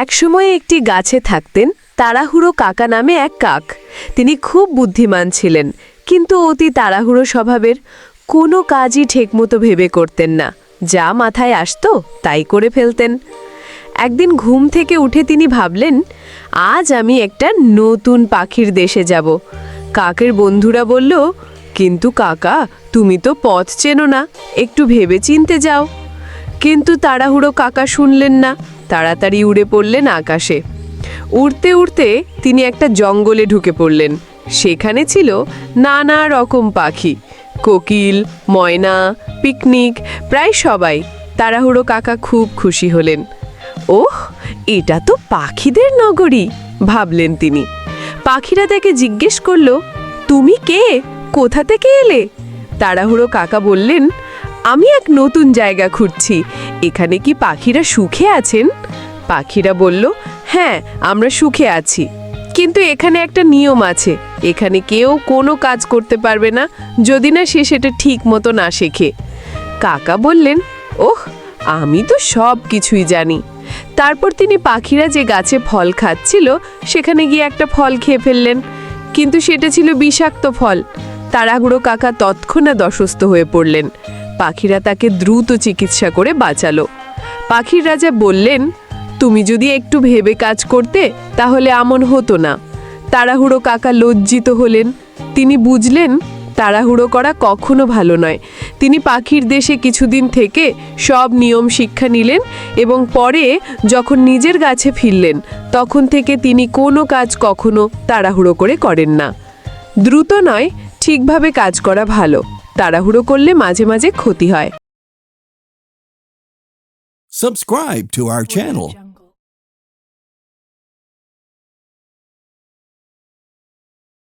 একসময় একটি গাছে থাকতেন তাড়াহুড়ো কাকা নামে এক কাক। তিনি খুব বুদ্ধিমান ছিলেন, কিন্তু অতি তাড়াহুড়ো স্বভাবের। কোনো কাজই ঠিকমতো ভেবে করতেন না। যা মাথায় আসতো, তাই করে ফেলতেন। একদিন ঘুম থেকে উঠে তিনি ভাবলেন, আজ আমি একটা নতুন পাখির দেশে যাব। কাকের বন্ধুরা বলল, কিন্তু কাকা, তুমি তো পথ চেনো না, একটু ভেবে চিনতে যাও। কিন্তু তাড়াহুড়ো কাকা শুনলেন না। তাড়াতাড়ি উড়ে পড়লেন আকাশে। উড়তে উড়তে তিনি একটা জঙ্গলে ঢুকে পড়লেন। সেখানে ছিল নানা রকম পাখি। কোকিল, ময়না, পিকনিক, প্রায় সবাই। তাড়াহুড়ো কাকা খুব খুশি হলেন। ওহ, এটা তো পাখিদের নগরী, ভাবলেন তিনি। পাখিরা তাকে জিজ্ঞেস করল, তুমি কে? কোথা থেকে এলে? তাড়াহুড়ো কাকা বললেন আমি এক নতুন জায়গা খুঁজছি। এখানে কি পাখিরা সুখে আছেন? পাখিরা বলল হ্যাঁ আমরা সুখে আছি। কিন্তু এখানে একটা নিয়ম আছে। এখানে কেউ কোনো কাজ করতে পারবে না, যদি না সে সেটা ঠিক মতো না শেখে। কাকা বললেন, ওহ, আমি তো সব কিছুই জানি। তারপর তিনি পাখিরা যে গাছে ফল খাচ্ছিল, সেখানে গিয়ে একটা ফল খেয়ে ফেললেন। কিন্তু সেটা ছিল বিষাক্ত ফল। তাড়াহুড়ো কাকা তৎক্ষণাৎ অসুস্থ হয়ে পড়লেন। পাখিরা তাকে দ্রুত চিকিৎসা করে বাঁচালো। পাখির রাজা বললেন, তুমি যদি একটু ভেবে কাজ করতে, তাহলে এমন হতো না। তাড়াহুড়ো কাকা লজ্জিত হলেন। তিনি বুঝলেন, তাড়াহুড়ো করা কখনো ভালো নয়। তিনি পাখির দেশে কিছুদিন থেকে সব নিয়ম শিক্ষা নিলেন এবং পরে যখন নিজের গাছে ফিরলেন, তখন থেকে তিনি কোনো কাজ কখনো তাড়াহুড়ো করে করেন না। দ্রুত নয়, ঠিকভাবে কাজ করা ভালো। তাড়াহুড়ো করলে মাঝে মাঝে ক্ষতি হয় Subscribe to our channel